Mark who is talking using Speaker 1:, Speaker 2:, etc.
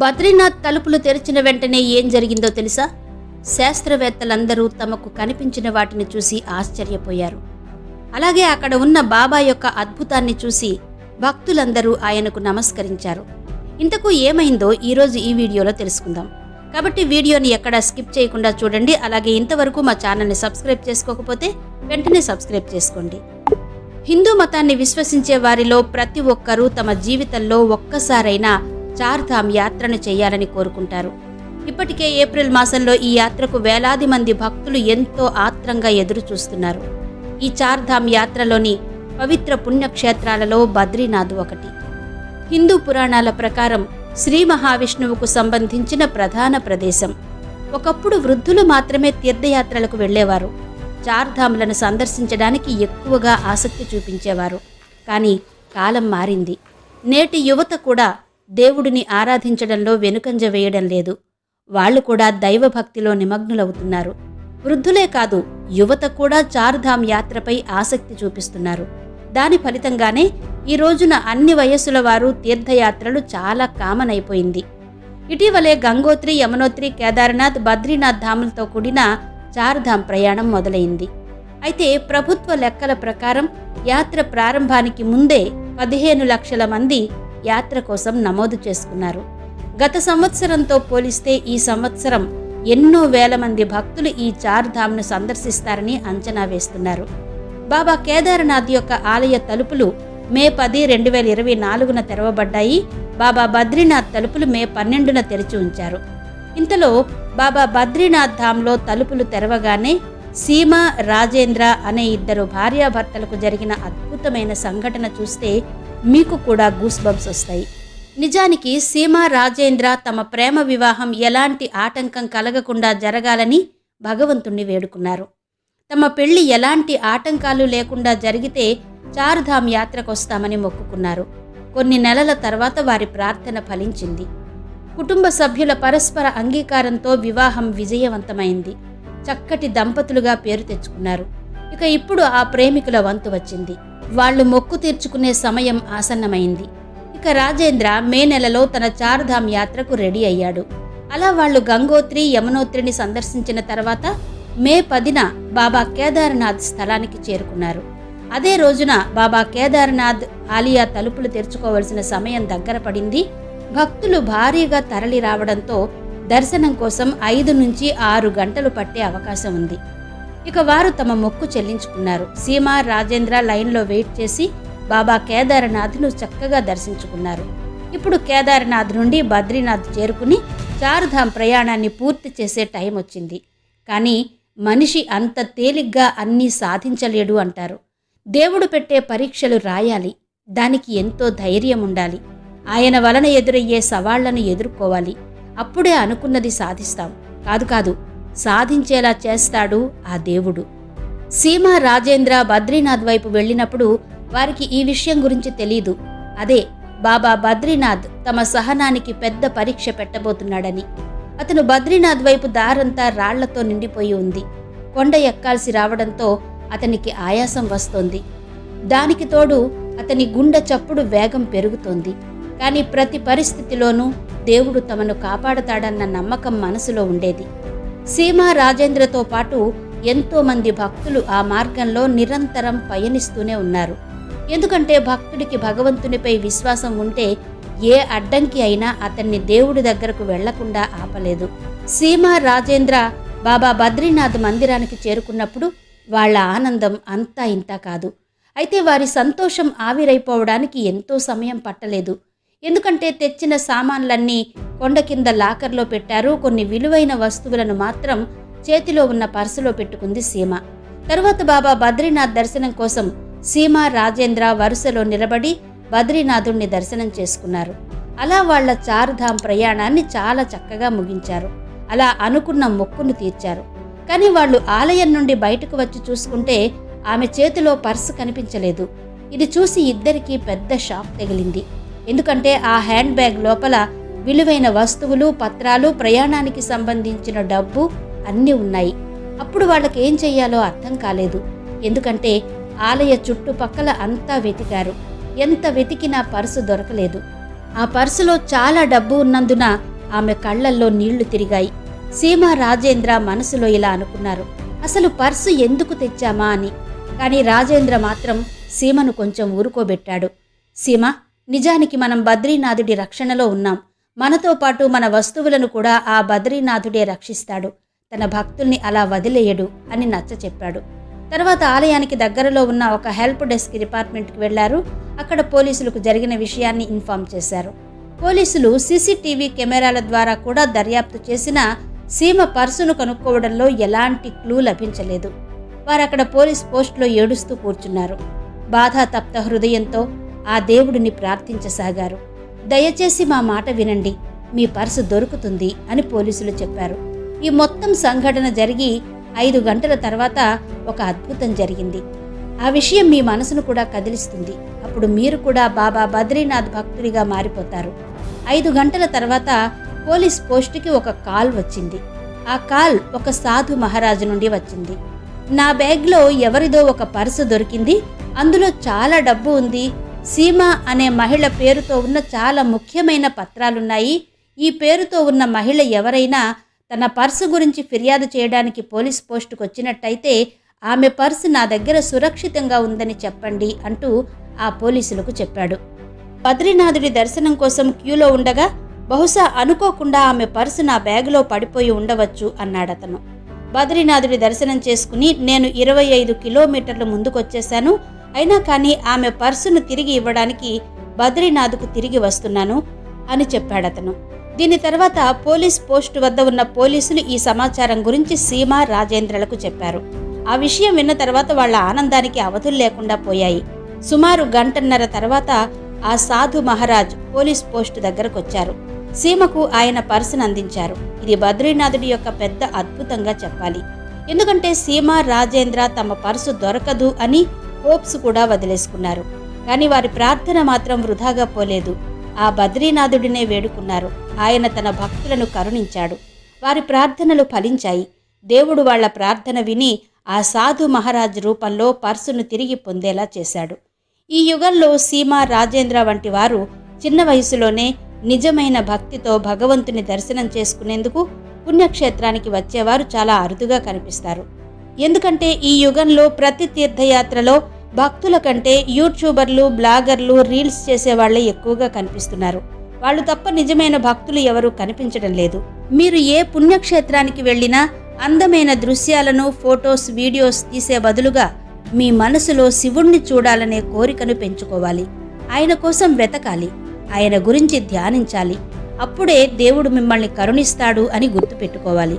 Speaker 1: బద్రీనాథ్ తలుపులు తెరిచిన వెంటనే ఏం జరిగిందో తెలుసా? శాస్త్రవేత్తలందరూ తమకు కనిపించిన వాటిని చూసి ఆశ్చర్యపోయారు. అలాగే అక్కడ ఉన్న బాబా యొక్క అద్భుతాన్ని చూసి భక్తులందరూ ఆయనకు నమస్కరించారు. ఇంతకు ఏమైందో ఈరోజు ఈ వీడియోలో తెలుసుకుందాం. కాబట్టి వీడియోని ఎక్కడా స్కిప్ చేయకుండా చూడండి. అలాగే ఇంతవరకు మా ఛానల్ని సబ్స్క్రైబ్ చేసుకోకపోతే వెంటనే సబ్స్క్రైబ్ చేసుకోండి. హిందూ మతాన్ని విశ్వసించే వారిలో ప్రతి ఒక్కరూ తమ జీవితంలో ఒక్కసారైనా చార్ధామ్ యాత్రను చేయాలని కోరుకుంటారు. ఇప్పటికే ఏప్రిల్ మాసంలో ఈ యాత్రకు వేలాది మంది భక్తులు ఎంతో ఆత్రంగా ఎదురు చూస్తున్నారు ఈ చార్ధామ్ యాత్రలోని పవిత్ర పుణ్యక్షేత్రాలలో బద్రీనాథ్ ఒకటి. హిందూ పురాణాల ప్రకారం శ్రీ మహావిష్ణువుకు సంబంధించిన ప్రధాన ప్రదేశం. ఒకప్పుడు వృద్ధులు మాత్రమే తీర్థయాత్రలకు వెళ్ళేవారు. చార్ధాములను సందర్శించడానికి ఎక్కువగా ఆసక్తి చూపించేవారు. కానీ కాలం మారింది. నేటి యువత కూడా దేవుడిని ఆరాధించడంలో వెనుకంజ వేయడం లేదు. వాళ్ళు కూడా దైవభక్తిలో నిమగ్నులవుతున్నారు. వృద్ధులే కాదు యువత కూడా చార్ధామ్ యాత్రపై ఆసక్తి చూపిస్తున్నారు. దాని ఫలితంగానే ఈ రోజున అన్ని వయస్సుల వారు తీర్థయాత్రలు చాలా కామన్ అయిపోయింది. ఇటీవలే గంగోత్రి యమునోత్రి కేదార్నాథ్ బద్రీనాథ్ ధాములతో కూడిన చార్ధామ్ ప్రయాణం మొదలైంది. అయితే ప్రభుత్వ లెక్కల ప్రకారం యాత్ర ప్రారంభానికి ముందే పదిహేను లక్షల మంది యాత్ర కోసం నమోదు చేసుకున్నారు. గత సంవత్సరంతో పోలిస్తే ఈ సంవత్సరం ఎన్నో వేల మంది భక్తులు ఈ చార్ధామ్ను సందర్శిస్తారని అంచనా వేస్తున్నారు. బాబా కేదార్నాథ్ యొక్క ఆలయ తలుపులు మే పది రెండు వేల ఇరవై నాలుగున తెరవబడ్డాయి. బాబా బద్రీనాథ్ తలుపులు మే పన్నెండున తెరిచి ఉంచారు. ఇంతలో బాబా బద్రీనాథ్ ధామ్లో తలుపులు తెరవగానే సీమ రాజేంద్ర అనే ఇద్దరు భార్యాభర్తలకు జరిగిన అద్భుతమైన సంఘటన చూస్తే మీకు కూడా గూస్ బంప్స్ వస్తాయి. నిజానికి సీమ రాజేంద్ర తమ ప్రేమ వివాహం ఎలాంటి ఆటంకం కలగకుండా జరగాలని భగవంతుణ్ణి వేడుకున్నారు. తమ పెళ్ళి ఎలాంటి ఆటంకాలు లేకుండా జరిగితే చారుధామ్ యాత్రకొస్తామని మొక్కుకున్నారు. కొన్ని నెలల తర్వాత వారి ప్రార్థన ఫలించింది. కుటుంబ సభ్యుల పరస్పర అంగీకారంతో వివాహం విజయవంతమైంది. చక్కటి దంపతులుగా పేరు తెచ్చుకున్నారు. ఇక ఇప్పుడు ఆ ప్రేమికుల వంతు వచ్చింది. వాళ్ళు మొక్కు తీర్చుకునే సమయం ఆసన్నమైంది. ఇక రాజేంద్ర మే నెలలో తన చార్ధామ్ యాత్రకు రెడీ అయ్యాడు. అలా వాళ్ళు గంగోత్రి యమునోత్రిని సందర్శించిన తర్వాత మే పదిన బాబా కేదార్నాథ్ స్థలానికి చేరుకున్నారు. అదే రోజున బాబా కేదార్నాథ్ ఆలియా తలుపులు తెరుచుకోవలసిన సమయం దగ్గర పడింది. భక్తులు భారీగా తరలి రావడంతో దర్శనం కోసం ఐదు నుంచి ఆరు గంటలు పట్టే అవకాశం ఉంది. ఇక వారు తమ మొక్కు చెల్లించుకున్నారు. సీమ రాజేంద్ర లైన్లో వెయిట్ చేసి బాబా కేదార్నాథ్ను చక్కగా దర్శించుకున్నారు. ఇప్పుడు కేదార్నాథ్ నుండి బద్రీనాథ్ చేరుకుని చారుధామ్ ప్రయాణాన్ని పూర్తి చేసే టైం వచ్చింది. కానీ మనిషి అంత తేలిగ్గా అన్నీ సాధించలేడు అంటారు. దేవుడు పెట్టే పరీక్షలు రాయాలి. దానికి ఎంతో ధైర్యం ఉండాలి. ఆయన వలన ఎదురయ్యే సవాళ్ళను ఎదుర్కోవాలి. అప్పుడే అనుకున్నది సాధిస్తాం. కాదు కాదు సాధించేలా చేస్తాడు ఆ దేవుడు. సీమ రాజేంద్ర బద్రీనాథ్ వైపు వెళ్ళినప్పుడు వారికి ఈ విషయం గురించి తెలీదు. అదే బాబా బద్రీనాథ్ తమ సహనానికి పెద్ద పరీక్ష పెట్టబోతున్నాడని. అతను బద్రీనాథ్ వైపు దారంతా రాళ్ళతో నిండిపోయి ఉంది. కొండ ఎక్కాల్సి రావడంతో అతనికి ఆయాసం వస్తోంది. దానికి తోడు అతని గుండె చప్పుడు వేగం పెరుగుతోంది. కానీ ప్రతి పరిస్థితిలోనూ దేవుడు తమను కాపాడతాడన్న నమ్మకం మనసులో ఉండేది. సీమా రాజేంద్రతో పాటు ఎంతోమంది భక్తులు ఆ మార్గంలో నిరంతరం పయనిస్తూనే ఉన్నారు. ఎందుకంటే భక్తుడికి భగవంతునిపై విశ్వాసం ఉంటే ఏ అడ్డంకి అయినా అతన్ని దేవుడి దగ్గరకు వెళ్ళకుండా ఆపలేదు. సీమా రాజేంద్ర బాబా బద్రీనాథ్ మందిరానికి చేరుకున్నప్పుడు వాళ్ళ ఆనందం అంతా ఇంతా కాదు. అయితే వారి సంతోషం ఆవిరైపోవడానికి ఎంతో సమయం పట్టలేదు. ఎందుకంటే తెచ్చిన సామాన్లన్నీ కొండ కింద లాకర్లో పెట్టారు. కొన్ని విలువైన వస్తువులను మాత్రం చేతిలో ఉన్న పర్సులో పెట్టుకుంది సీమ. తరువాత బాబా బద్రీనాథ్ దర్శనం కోసం సీమ రాజేంద్ర వరుసలో నిలబడి బద్రీనాథుణ్ణి దర్శనం చేసుకున్నారు. అలా వాళ్ళ చారుధామ్ ప్రయాణాన్ని చాలా చక్కగా ముగించారు. అలా అనుకున్న మొక్కును తీర్చారు. కానీ వాళ్ళు ఆలయం నుండి బయటకు వచ్చి చూసుకుంటే ఆమె చేతిలో పర్సు కనిపించలేదు. ఇది చూసి ఇద్దరికీ పెద్ద షాక్ తగిలింది. ఎందుకంటే ఆ హ్యాండ్ బ్యాగ్ లోపల విలువైన వస్తువులు పత్రాలు ప్రయాణానికి సంబంధించిన డబ్బు అన్నీ ఉన్నాయి. అప్పుడు వాళ్ళకి ఏం చెయ్యాలో అర్థం కాలేదు. ఎందుకంటే ఆలయ చుట్టుపక్కల అంతా వెతికారు. ఎంత వెతికినా పర్సు దొరకలేదు. ఆ పర్సులో చాలా డబ్బు ఉన్నందున ఆమె కళ్ళల్లో నీళ్ళు తిరిగాయి. సీమ రాజేంద్ర మనసులో ఇలా అనుకున్నారు. అసలు పర్సు ఎందుకు తెచ్చామా అని. కానీ రాజేంద్ర మాత్రం సీమను కొంచెం ఊరుకోబెట్టాడు. సీమ నిజానికి మనం బద్రీనాథుడి రక్షణలో ఉన్నాం. మనతో పాటు మన వస్తువులను కూడా ఆ బద్రీనాథుడే రక్షిస్తాడు. తన భక్తుల్ని అలా వదిలేయడు అని నచ్చ చెప్పాడు. తర్వాత ఆలయానికి దగ్గరలో ఉన్న ఒక హెల్ప్ డెస్క్ డిపార్ట్మెంట్కి వెళ్ళారు. అక్కడ పోలీసులకు జరిగిన విషయాన్ని ఇన్ఫామ్ చేశారు. పోలీసులు సీసీటీవీ కెమెరాల ద్వారా కూడా దర్యాప్తు చేసిన సీమ పర్సును కనుక్కోవడంలో ఎలాంటి క్లూ లభించలేదు. వారు అక్కడ పోలీస్ పోస్టులో ఏడుస్తూ కూర్చున్నారు. బాధాతప్త హృదయంతో ఆ దేవుడిని ప్రార్థించసాగారు. దయచేసి మా మాట వినండి మీ పర్సు దొరుకుతుంది అని పోలీసులు చెప్పారు. ఈ మొత్తం సంఘటన జరిగి ఐదు గంటల తర్వాత ఒక అద్భుతం జరిగింది. ఆ విషయం మీ మనసును కూడా కదిలిస్తుంది. అప్పుడు మీరు కూడా బాబా బద్రీనాథ్ భక్తుడిగా మారిపోతారు. ఐదు గంటల తర్వాత పోలీస్ పోస్టుకి ఒక కాల్ వచ్చింది. ఆ కాల్ ఒక సాధు మహారాజు నుండి వచ్చింది. నా బ్యాగ్లో ఎవరిదో ఒక పర్సు దొరికింది. అందులో చాలా డబ్బు ఉంది. సీమ అనే మహిళ పేరుతో ఉన్న చాలా ముఖ్యమైన పత్రాలున్నాయి. ఈ పేరుతో ఉన్న మహిళ ఎవరైనా తన పర్సు గురించి ఫిర్యాదు చేయడానికి పోలీస్ పోస్టుకు వచ్చినట్టయితే ఆమె పర్సు నా దగ్గర సురక్షితంగా ఉందని చెప్పండి అంటూ ఆ పోలీసులకు చెప్పాడు. బద్రీనాథుడి దర్శనం కోసం క్యూలో ఉండగా బహుశా అనుకోకుండా ఆమె పర్సు నా బ్యాగులో పడిపోయి ఉండవచ్చు అన్నాడతను. బద్రీనాథుడి దర్శనం చేసుకుని నేను ఇరవై ఐదు కిలోమీటర్లు ముందుకొచ్చేశాను. అయినా కానీ ఆమె పర్సును తిరిగి ఇవ్వడానికి బద్రీనాథ్కు తిరిగి వస్తున్నాను అని చెప్పాడతను. దీని తర్వాత పోలీస్ పోస్టు వద్ద ఉన్న పోలీసులు ఈ సమాచారం గురించి సీమ రాజేంద్రలకు చెప్పారు. ఆ విషయం విన్న తర్వాత వాళ్ళ ఆనందానికి అవధులు లేకుండా పోయాయి. సుమారు గంటన్నర తర్వాత ఆ సాధు మహారాజ్ పోలీస్ పోస్టు దగ్గరకొచ్చారు. సీమకు ఆయన పర్సును అందించారు. ఇది బద్రీనాథుడి యొక్క పెద్ద అద్భుతంగా చెప్పాలి. ఎందుకంటే సీమ రాజేంద్ర తమ పర్సు దొరకదు అని హోప్స్ కూడా వదిలేసుకున్నారు. కానీ వారి ప్రార్థన మాత్రం వృధాగా పోలేదు. ఆ బద్రీనాథుడినే వేడుకున్నారు. ఆయన తన భక్తులను కరుణించాడు. వారి ప్రార్థనలు ఫలించాయి. దేవుడు వాళ్ళ ప్రార్థన విని ఆ సాధు మహారాజ్ రూపంలో పర్సును తిరిగి పొందేలా చేశాడు. ఈ యుగంలో సీమ రాజేంద్ర వంటి వారు చిన్న వయసులోనే నిజమైన భక్తితో భగవంతుని దర్శనం చేసుకునేందుకు పుణ్యక్షేత్రానికి వచ్చేవారు చాలా అరుదుగా కనిపిస్తారు. ఎందుకంటే ఈ యుగంలో ప్రతి తీర్థయాత్రలో భక్తుల కంటే యూట్యూబర్లు బ్లాగర్లు రీల్స్ చేసేవాళ్ళే ఎక్కువగా కనిపిస్తున్నారు. వాళ్ళు తప్ప నిజమైన భక్తులు ఎవరూ కనిపించడం లేదు. మీరు ఏ పుణ్యక్షేత్రానికి వెళ్ళినా అందమైన దృశ్యాలను ఫొటోస్ వీడియోస్ తీసే బదులుగా మీ మనసులో శివుణ్ణి చూడాలనే కోరికను పెంచుకోవాలి. ఆయన కోసం వెతకాలి. ఆయన గురించి ధ్యానించాలి. అప్పుడే దేవుడు మిమ్మల్ని కరుణిస్తాడు అని గుర్తుపెట్టుకోవాలి.